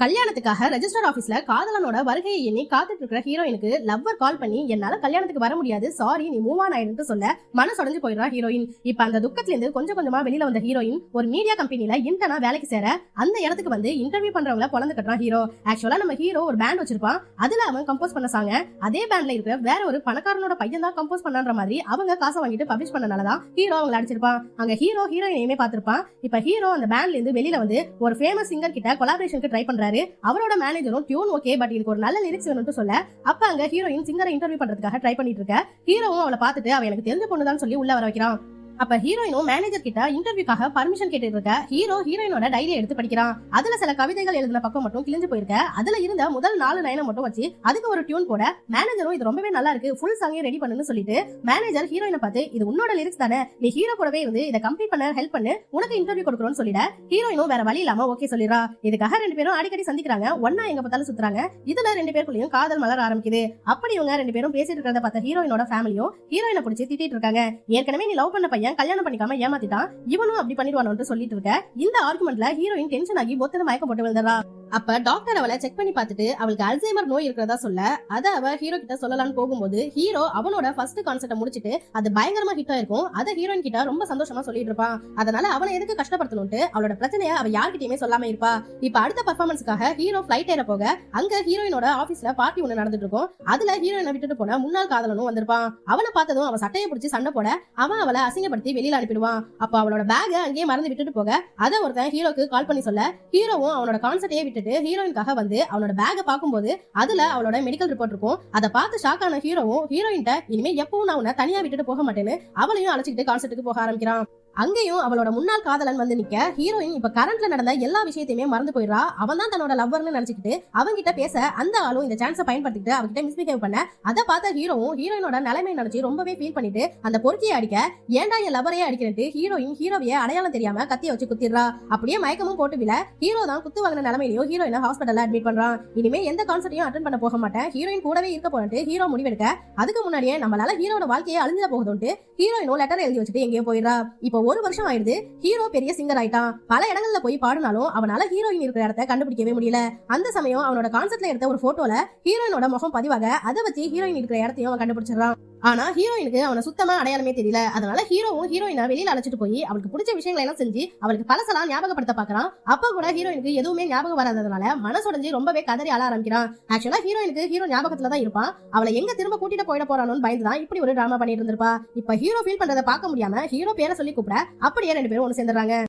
கல்யாணத்துக்காக ரெஜிஸ்டர் ஆபீஸ்ல காதலனோட வருகையை எண்ணி காத்துட்டு இருக்கிற ஹீரோயினுக்கு லவ்வர் கால் பண்ணி என்னால கல்யாணத்துக்கு வர முடியாது. சாரி நீ மூவ் ஆன் ஆயிடுன்னு சொல்ல மனசொடைஞ்சு போயிடுறா ஹீரோயின் இப்ப அந்த துக்கத்துல இருந்து கொஞ்சம் கொஞ்சமா வெளியில வந்த ஹீரோயின் ஒரு மீடியா கம்பெனில இன்டர்னா வேலைக்கு சேர அந்த இடத்துக்கு வந்து இன்டர்வியூ பண்றவங்கள பொழந்து கட்டுறான் ஹீரோ ஆக்சுவலா நம்ம ஹீரோ ஒரு பேண்ட் வச்சிருப்பான். அதுல அவன் கம்போஸ் பண்ண சாங்க அதே பேண்ட்ல இருக்கிற வேற ஒரு பணக்காரனோட பையன் தான் கம்போஸ் பண்ணான்ற மாதிரி அவங்க காசை வாங்கிட்டு பப்ளிஷ் பண்ணனாலதான் ஹீரோ அவங்களை அடிச்சிருப்பான். அங்க ஹீரோ ஹீரோயினையுமே பார்த்திருப்பான். இப்ப ஹீரோ அந்த பேண்ட்ல இருந்து வெளியில வந்து ஒரு ஃபேமஸ் சிங்கர் கிட்ட கொலாபரேஷனுக்கு ட்ரை பண்றாரு அவரோட மேனேஜரும் டியூன் ஓகே பட் இதுக்கு ஒரு நல்ல லிரிக்ஸ் வேணும்னு சொல்ல அப்ப அங்க ஹீரோயின் சிங்கரை இன்டர்வியூ பண்றதுக்காக ட்ரை பண்ணிட்டு இருக்க. ஹீரோவும் அவளை பார்த்துட்டு அவ எனக்கு தெரிஞ்ச பொண்ணுதான் சொல்லி உள்ள வர வைக்கிறான். அப்ப ஹீரோயினும் மேனேஜர் கிட்ட இன்டர்வியூக்காக பர்மிஷன் கேட்டுட்டு இருக்க ஹீரோ ஹீரோயினோட டைரி எடுத்து படிக்கிறான். அதுல சில கவிதைகள் எழுதின பக்கம் மட்டும் கிழிஞ்சு போயிருக்க. அதுல இருந்த முதல் நாலு லைனை மட்டும் வச்சு அதுக்கு ஒரு டியூன் போட மேனேஜரும் இது ரொம்பவே நல்லா இருக்கு ஃபுல் சாங்கே ரெடி பண்ணுன்னு சொல்லிட்டு மேனேஜர் ஹீரோயினை பார்த்து இது உன்னோட லிரிக்ஸ் தானே நீ ஹீரோ கூடவே இருந்து இதை கம்ப்ளீட் பண்ண ஹெல்ப் பண்ணு உனக்கு இன்டர்வியூ கொடுக்குறோம்னு சொல்லிட ஹீரோயினும் வேற வழி இல்லாம ஓகே சொல்லிடுறா. இதுக்காக ரெண்டு பேரும் அடிக்கடி சந்திக்கிறாங்க ஒன்னா எங்க பார்த்தாலும் சுத்துறாங்க. இதுல ரெண்டு பேருக்குள்ளயும் காதல் மலர ஆரம்பிக்குது. அப்படி இவங்க ரெண்டு பேரும் பேசிட்டு இருக்கிறத பார்த்த ஹீரோயினோட ஃபேமிலியும் ஹீரோயினை பிடிச்சி திட்டிட்டு இருக்காங்க. ஏற்கனவே நீ லவ் பண்ண பையன் கல்யாணம் பண்ணிக்காம ஏமாத்திட்டான். இவனும் அப்படி பண்ணிடுவானு சொல்லிட்டு இருக்க. இந்த ஆர்குமெண்ட்ல ஹீரோயின் டென்ஷன் ஆகி பொத்தனை மயக்கம் போட்டு விழுந்துறா அப்ப டாக்டர் அவளை செக் பண்ணி பார்த்துட்டு அவளுக்கு அல்சைமர் நோய் இருக்கிறதா சொல்ல அத அவ ஹீரோ கிட்ட சொல்லலாம்னு போகும்போது ஹீரோ அவனோட ஃபர்ஸ்ட் கான்செப்ட முடிச்சிட்டு அது பயங்கரமா ஹிட் ஆயிருக்கும். அத ஹீரோயின் கிட்ட ரொம்ப சந்தோஷமா சொல்லிட்டு இருப்பான் அதனால அவனை எதுக்கு கஷ்டப்படுத்தணும்ட்டு அவளோட பிரச்சனைய அவ யார்கிட்டயுமே சொல்லாம இருப்பா. இப்ப அடுத்த பர்ஃபார்மன்ஸ்க்காக ஹீரோ ஃபிளைட் ஏற போக அங்க ஹீரோயினோட ஆபீஸ்ல பார்ட்டி ஒண்ணு நடந்துட்டு இருக்கும். அதுல ஹீரோயினை விட்டுட்டு போன முன்னாள் காதலனும் வந்திருப்பான். அவனை பார்த்ததும் அவன் சட்டையை பிடிச்சி சண்டை போட அவன் அவளை அசிங்கப்படுத்தி வெளியில அனுப்பிடுவான். அப்ப அவளோட பேக அங்கேயே மறந்து விட்டுட்டு போக அத ஒருத்தன் ஹீரோக்கு கால் பண்ணி சொல்ல ஹீரோவும் அவனோட கான்செப்டையே விட்டுட்டு ஹீரோயின்காக வந்து அவனோட பேகை பார்க்கும்போது அதுல அவளோட மெடிக்கல் ரிப்போர்ட் இருக்கும். அதை பார்த்து ஷாக் ஆன ஹீரோவும் ஹீரோயின்ட்ட இனிமே எப்பவும் நான் உன்னை தனியா விட்டுட்டு போக மாட்டேன்னு அவளையும் அழைச்சிக்கிட்டு கான்சர்ட்டுக்கு போக ஆரம்பிக்கிறான். அங்கேயும் அவளோட முன்னாள் காதலன் வந்து நிக்க ஹீரோயின் இப்ப கரண்ட்ல நடந்த எல்லா விஷயத்தையுமே மறந்து போயிடுறா. அவன் தான் தன்னோட லவ்வர்னு நினைச்சுக்கிட்டு அவங்கிட்ட பேச அந்த ஆளும் இந்த சான்ஸை பயன்படுத்திட்டு அவகிட்ட மிஸ்பிஹேவ் பண்ண அதை பார்த்த ஹீரோவும் ஹீரோயினோட நிலைமை நினைச்சு ரொம்பவே ஃபீல் பண்ணிட்டு அந்த பொறுக்கியை அடிக்க ஏன்டா என் லவரையே அடிக்கிறேன்ட்டு ஹீரோயின் ஹீரோவையே அடையாளம் தெரியாம கத்திய வச்சு குத்திடுறா. அப்படியே மயக்கமும் போட்டு விழ ஹீரோ தான் குத்து வாங்கின நிலைமையிலையும் ஹீரோயினை ஹாஸ்பிட்டல்ல அட்மிட் பண்றான். இனிமே எந்த கான்சர்ட்டையும் அட்டன் பண்ண போக மாட்டேன். ஹீரோயின் கூடவே இருக்க போனட்டு ஹீரோ முடிவெடுக்க அதுக்கு முன்னாடியே நம்மளால ஹீரோட வாழ்க்கையை அழிஞ்சிட போகுதுன்ட்டு ஹீரோயினும் லெட்டர் எழுதி வச்சுட்டு எங்கேயோ போயிடுறா. இப்போ ஒரு வருஷம் ஆயிடுது ஹீரோ பெரிய சிங்கர் ஆயிட்டான். பல இடங்கள்ல போய் பாடினாலும் அவனால ஹீரோயின் இருக்கிற இடத்த கண்டுபிடிக்கவே முடியல. அந்த சமயம் அவனோட கான்செப்ட்ல எடுத்த ஒரு போட்டோல ஹீரோயினோட முகம் பதிவாக அதை வச்சு ஹீரோயின் இருக்கிற இடத்தையும் அவன் கண்டுபிடிச்சிடறான். ஆனா ஹீரோயினுக்கு அவனை சுத்தமா அடையாளமே தெரியல. அதனால ஹீரோவும் ஹீரோயினை வெளியில அழைச்சிட்டு போய் அவளுக்கு பிடிச்ச விஷயங்களை எல்லாம் செஞ்சு அவளுக்கு பழசெல்லாம் ஞாபகப்படுத்த பாக்குறான் அப்ப கூட ஹீரோயினுக்கு எதுவுமே ஞாபகம் வராததுனால மனசுடைஞ்சு ரொம்பவே கதறி அழ ஆரம்பிக்கிறான். ஆக்சுவலா ஹீரோயினுக்கு ஹீரோ ஞாபகத்துல தான் இருப்பான். அவளை எங்க திரும்ப கூட்டிட்டு போயிட போறானோன்னு பயந்துதான் இப்படி ஒரு டிராமா பண்ணிட்டு இருந்திருப்பா. இப்ப ஹீரோ ஃபீல் பண்றதை பார்க்க முடியாம ஹீரோ பேரை சொல்லி கூப்பிட அப்படியே ரெண்டு பேரும் ஒண்ணு சேர்ந்துறாங்க